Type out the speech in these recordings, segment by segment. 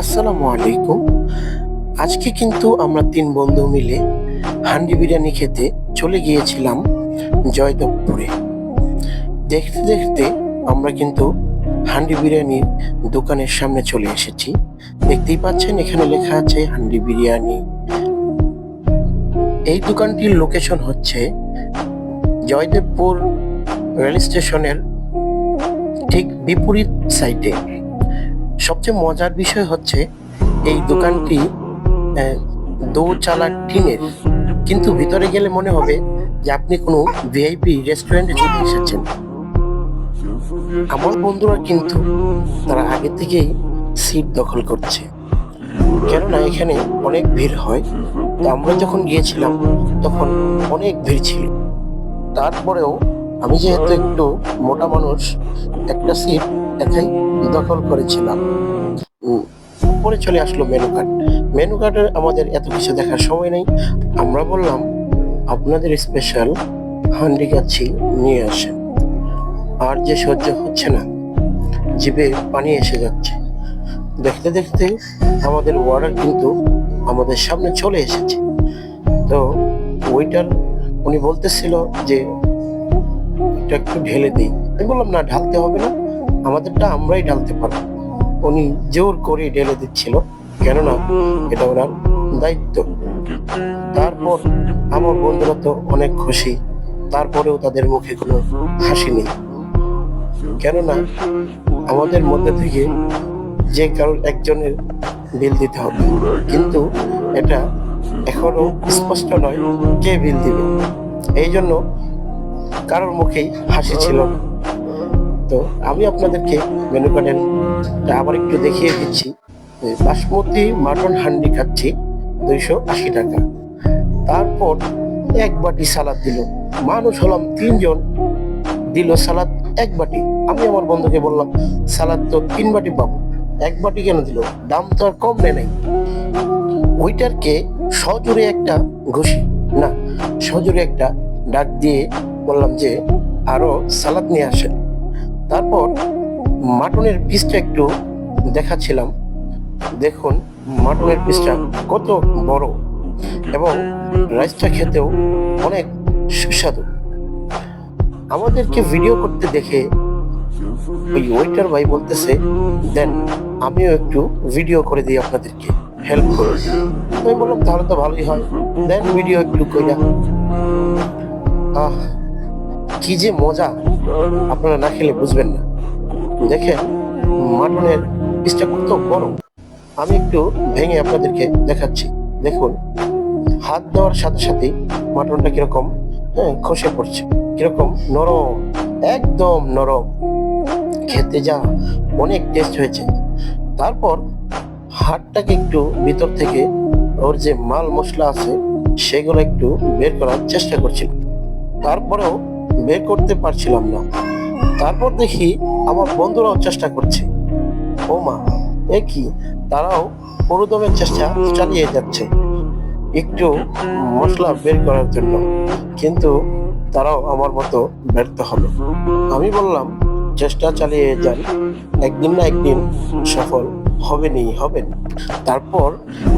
আসসালামু আলাইকুম। আজকে কিন্তু আমরা তিন বন্ধু মিলে হান্ডি বিরিয়ানি খেতে চলে গিয়েছিলাম জয়দেবপুরে। দেখতে দেখতে আমরা কিন্তু হান্ডি বিরিয়ানির দোকানের সামনে চলে এসেছি। দেখতেই পাচ্ছেন এখানে লেখা আছে হান্ডি বিরিয়ানি। এই দোকানটির লোকেশন হচ্ছে জয়দেবপুর রেল স্টেশনের ঠিক বিপরীত সাইডে। সবচেয়ে মজার বিষয় হচ্ছে এই দোকানটি দোচালা টিনের। কিন্তু ভিতরে গেলে মনে হবে যে আপনি কোনো ভিআইপি রেস্টুরেন্টে চলে এসেছেন। আমার বন্ধুরা কিন্তু তারা আগে থেকেই সিট দখল করছে। কেননা এখানে অনেক ভিড় হয়। তো আমরা যখন গিয়েছিলাম, তখন অনেক ভিড় ছিল। তারপরেও আমি যেহেতু একটু মোটা মানুষ, একটা সিট একাই দখল করেছিলাম। পরে চলে আসলো মেনু কার্ড। মেনু কার্ডে আমাদের এত কিছু দেখার সময় নেই। আমরা বললাম, আপনাদের স্পেশাল হান্ডি কাচ্ছি নিয়ে আসেন। আর যে সহ্য হচ্ছে না জিভে পানি এসে যাচ্ছে। দেখতে দেখতে আমাদের অর্ডার কিন্তু আমাদের সামনে চলে এসেছে। তো ওইটার উনি বলতেছিল যে, এটা একটু ঢেলে দিই। আমি বললাম, না, ঢালতে হবে না। আমাদেরটা আমরাই ডালতে পারব। উনি জোর করে ঢেলে দিচ্ছিল, কেননা এটা ওনার দায়িত্ব। তারপর আমার বন্ধুরা তো অনেক খুশি, তারপরেও তাদের মুখে কোনো হাসি নেই। কেননা আমাদের মধ্যে থেকে যে কারোর একজনের বিল দিতে হবে, কিন্তু এটা এখনও স্পষ্ট নয় কে বিল দিবে। এই জন্য কারোর মুখেই হাসি ছিল না। তো আমি আপনাদেরকে মেনু কার্ডের আবার একটু দেখিয়ে দিচ্ছি। বাসমতি মাটন হান্ডি খাচ্ছি দুইশো আশি টাকা। তারপর এক বাটি সালাদ দিল। মানুষ হলাম তিনজন। দিল সালাদ এক বাটি। আমি আমার বন্ধুকে বললাম, সালাদ তো তিন বাটি পাবো। এক বাটি কেন দিল? দাম তো আর কম নেয় নাই। ওইটারকে সজোরে একটা ঘুষি, না, সজোরে একটা ডাক দিয়ে বললাম যে, আরও সালাদ নিয়ে আসেন। তারপর মাটনের পিসটা একটু দেখাচ্ছিলাম। দেখুন, মাটনের পিসটা কত বড় এবং রাইসটা খেতেও অনেক সুস্বাদু। আমাদেরকে ভিডিও করতে দেখে ওই ওয়েটার ভাই বলতেছে, দেন, আমিও একটু ভিডিও করে দিই আপনাদেরকে হেল্প করুন আমি বললাম, তাহলে তো ভালোই হয়। দেন ভিডিও একটু কইরা। আহ, কি যে মজা! আপনারা না খেলে বুঝবেন না। দেখেন, মাটনের পিসটা কত বড়। আমি একটু ভেঙে আপনাদেরকে দেখাচ্ছি। দেখুন, হাত দেওয়ার সাথে সাথে মাটনটা কীরকম হ্যাঁ খসে পড়ছে। কীরকম নরম, একদম নরম। খেতে যা অনেক টেস্ট হয়েছে। তারপর হাড়টাকে একটু ভিতর থেকে ওর যে মাল মশলা আছে, সেগুলো একটু বের করার চেষ্টা করছিলাম। তারপরেও বের করতে পারছিলাম না। তারপর দেখি আমার বন্ধুরাও চেষ্টা করছে। ও মা, এ কি? তারাও পুরোদমের চেষ্টা চালিয়ে যাচ্ছে। একটু মশলা বের করার জন্য। কিন্তু তারাও আমার মতো ব্যর্থ হলো। আমি বললাম, চেষ্টা চালিয়ে যান। একদিন না একদিন সফল হবেনই, হবেন। তারপর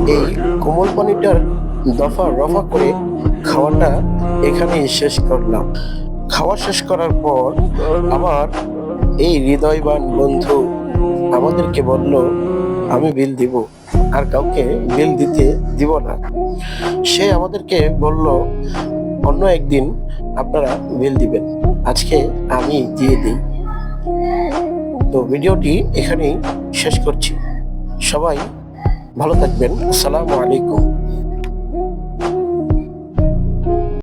এই কোমল পানিটার দফা রফা করে খাওয়াটা এখানেই শেষ করলাম। খাওয়া শেষ করার পর আমার এই হৃদয়বান বন্ধু আমাদেরকে বলল, আমি বিল দিব, আর কাউকে বিল দিতে দিব না। সে আমাদেরকে বলল, অন্য একদিন আপনারা বিল দিবেন, আজকে আমি দিয়ে দিই। তো ভিডিওটি এখানেই শেষ করছি। সবাই ভালো থাকবেন। আসসালামু আলাইকুম।